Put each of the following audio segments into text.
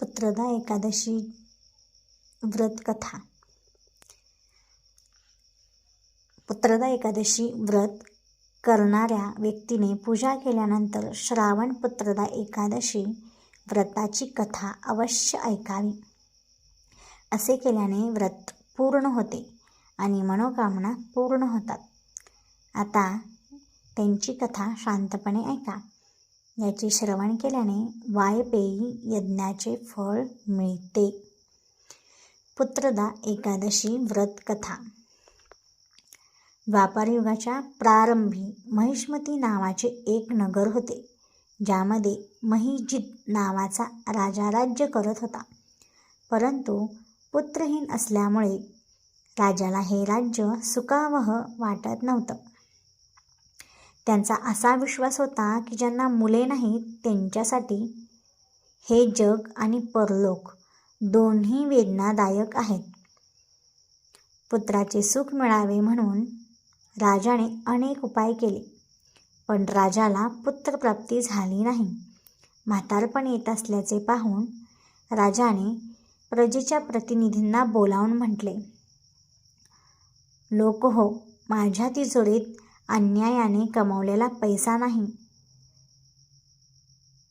पुत्रदा एकादशी व्रत कथा पुत्रदा एकादशी व्रत करणाऱ्या व्यक्तीने पूजा केल्यानंतर श्रावण पुत्रदा एकादशी व्रताची कथा अवश्य ऐकावी. असे केल्याने व्रत पूर्ण होते आणि मनोकामना पूर्ण होतात. आता त्यांची कथा शांतपणे ऐका. याचे श्रवण केल्याने वायपेयी यज्ञाचे फळ मिळते. पुत्रदा एकादशी व्रत कथा द्वापारयुगाच्या प्रारंभी महिष्मती नावाचे एक नगर होते ज्यामध्ये महिजित नावाचा राजा राज्य करत होता. परंतु पुत्रहीन असल्यामुळे राजाला हे राज्य सुखावह वाटत नव्हतं. त्यांचा असा विश्वास होता की ज्यांना मुले नाहीत त्यांच्यासाठी हे जग आणि परलोक दोन्ही वेदनादायक आहेत. पुत्राचे सुख मिळावे म्हणून राजाने अनेक उपाय केले पण राजाला पुत्रप्राप्ती झाली नाही. म्हातारपण येत असल्याचे पाहून राजाने प्रजेच्या प्रतिनिधींना बोलावून म्हटले लोक हो माझ्या तिजोरीत अन्यायाने कमावलेला पैसा नाही.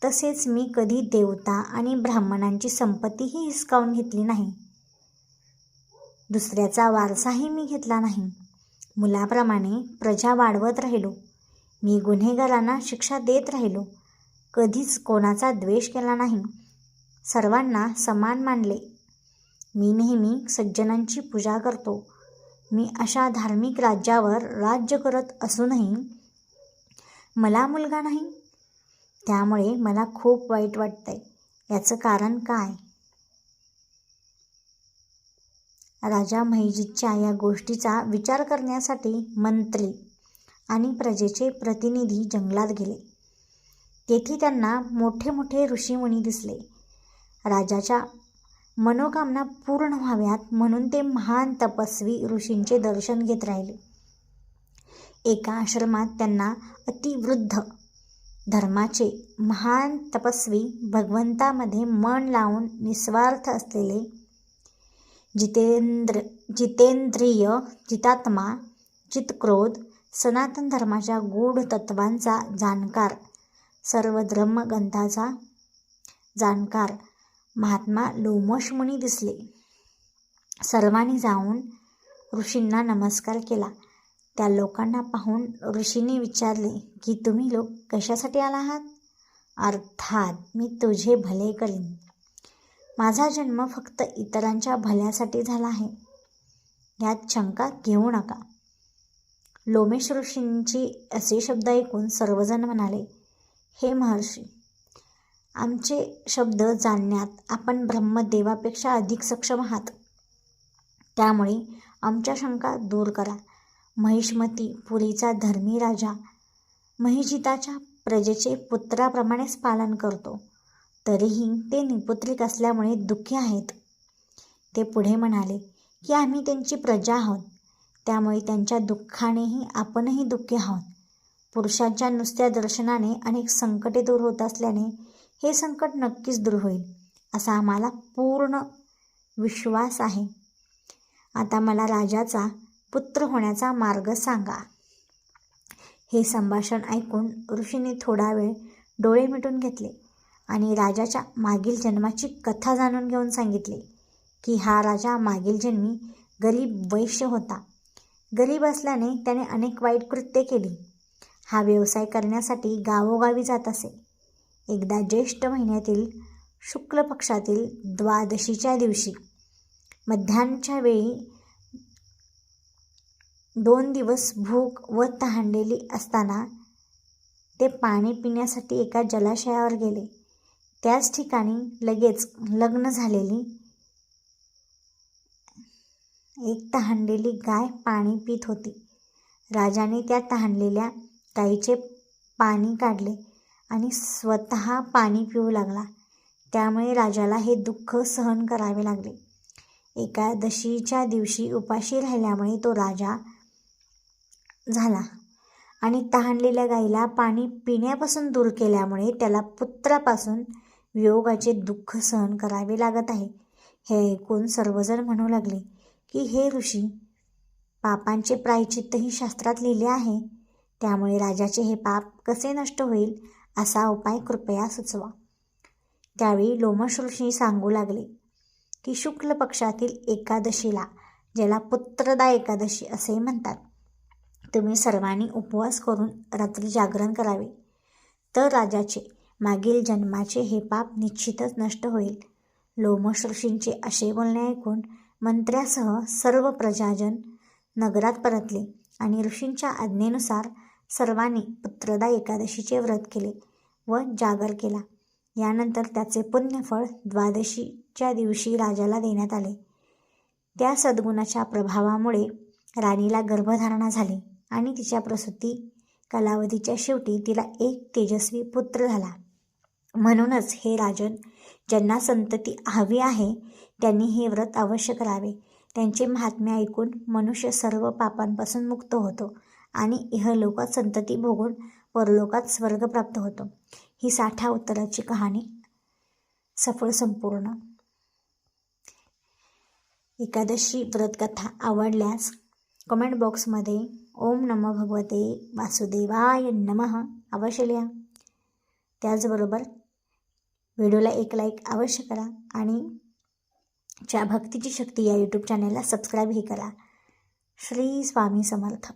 तसेच मी कधी देवता आणि ब्राह्मणांची संपत्तीही हिसकावून घेतली नाही. दुसऱ्याचा वारसाही मी घेतला नाही. मुलाप्रमाणे प्रजा वाढवत राहिलो. मी गुन्हेगारांना शिक्षा देत राहिलो. कधीच कोणाचा द्वेष केला नाही. सर्वांना समान मानले. मी नेहमी सज्जनांची पूजा करतो. मी अशा धार्मिक राज्यावर राज्य करत असूनही मला मुलगा नाही. त्यामुळे मला खूप वाईट वाटतंय. याचं कारण काय? राजा महिजीतच्या या गोष्टीचा विचार करण्यासाठी मंत्री आणि प्रजेचे प्रतिनिधी जंगलात गेले. तेथे त्यांना मोठे मोठे ऋषीमुनी दिसले. राजाच्या मनोकामना पूर्ण व्हाव्यात म्हणून ते महान तपस्वी ऋषींचे दर्शन घेत राहिले. एका आश्रमात त्यांना अतिवृद्ध धर्माचे महान तपस्वी भगवंतामध्ये मन लावून निस्वार्थ असलेले जितेंद्र जितेंद्रिय जितात्मा जितक्रोध सनातन धर्माच्या गूढ तत्वांचा जाणकार सर्व ग्रंथाचा जाणकार महात्मा लोमश मुनी दिसले. सर्वांनी जाऊन ऋषींना नमस्कार केला. त्या लोकांना पाहून ऋषींनी विचारले की तुम्ही लोक कशासाठी आला आहात? अर्थात मी तुझे भले करीन. माझा जन्म फक्त इतरांच्या भल्यासाठी झाला आहे. यात शंका घेऊ नका. लोमेश ऋषींची असे शब्द ऐकून सर्वजण म्हणाले हे महर्षी आमचे शब्द जाणण्यात आपण ब्रह्मदेवापेक्षा अधिक सक्षम आहात. त्यामुळे आमच्या शंका दूर करा. महिष्मती पुरीचा धर्मी राजा महिजिताच्या प्रजेचे पुत्राप्रमाणेच पालन करतो. तरीही ते निपुत्रिक असल्यामुळे दुःखी आहेत. ते पुढे म्हणाले की आम्ही त्यांची प्रजा आहोत. त्यामुळे त्यांच्या दुःखानेही आपणही दुःखी आहोत. पुरुषांच्या नुसत्या दर्शनाने अनेक संकटे दूर होत असल्याने हे संकट नक्कीच दूर होईल असा आम्हाला पूर्ण विश्वास आहे. आता मला राजाचा पुत्र होण्याचा मार्ग सांगा. हे संभाषण ऐकून ऋषीने थोडा वेळ डोळे मिटून घेतले आणि राजाच्या मागील जन्माची कथा जाणून घेऊन सांगितली की हा राजा मागील जन्मी गरीब वैश्य होता. गरीब असल्याने त्याने अनेक वाईट कृत्ये केली. हा व्यवसाय करण्यासाठी गावोगावी जात असे. एकदा ज्येष्ठ महिन्यातील शुक्ल पक्षातील द्वादशीच्या दिवशी मध्यान्हच्या वेळी दोन दिवस भूक व तहानलेली असताना ते पाणी पिण्यासाठी एका जलाशयावर गेले. त्याच ठिकाणी लगेच लग्न झालेली एक तहानलेली गाय पाणी पित होती. राजाने त्या तहानलेल्या गाईचे पाणी काढले. आणि स्वतः पाणी पिऊ लागला. त्यामुळे राजाला हे दुःख सहन करावे लागले. एकादशीच्या दिवशी उपाशी राहिल्यामुळे तो राजा झाला आणि तहानलेल्या गाईला पाणी पिण्यापासून दूर केल्यामुळे त्याला पुत्रापासून वियोगाचे दुःख सहन करावे लागत आहे. हे ऐकून सर्वजण म्हणू लागले की हे ऋषी पापांचे प्रायचित्तही शास्त्रात लिहिले आहे. त्यामुळे राजाचे हे पाप कसे नष्ट होईल असा उपाय कृपया सुचवा. त्यावेळी लोमश ऋषी सांगू लागले की शुक्ल पक्षातील एकादशीला ज्याला पुत्रदा एकादशी असे म्हणतात तुम्ही सर्वांनी उपवास करून रात्री जागरण करावे. तर राजाचे मागील जन्माचे हे पाप निश्चितच नष्ट होईल. लोमश ऋषींचे असे बोलणे ऐकून मंत्र्यासह सर्व प्रजाजन नगरात परतले आणि ऋषींच्या आज्ञेनुसार सर्वांनी पुत्रदा एकादशीचे व्रत केले व जागर केला. यानंतर त्याचे पुण्यफळ द्वादशीच्या दिवशी राजाला देण्यात आले. त्या सद्गुणाच्या प्रभावामुळे राणीला गर्भधारणा झाली आणि तिच्या प्रसूती कालावधीच्या शेवटी तिला एक तेजस्वी पुत्र झाला. म्हणूनच हे राजन ज्यांना संतती हवी आहे त्यांनी हे व्रत अवश्य करावे. त्यांचे महात्म्य ऐकून मनुष्य सर्व पापांपासून मुक्त होतो. आणि इहलोकात संतती भोगून परलोकात स्वर्ग प्राप्त होतो. ही साठा उत्तराची कहाणी सफळ संपूर्ण. एकादशी व्रतकथा आवडल्यास कमेंट बॉक्समध्ये ओम नम भगवते वासुदेवाय नमः अवश्य लिहा. त्याचबरोबर व्हिडिओला एक लाईक अवश्य करा आणि च्या भक्तीची शक्ती या यूट्यूब चॅनलला सबस्क्राईबही करा. श्री स्वामी समर्थ.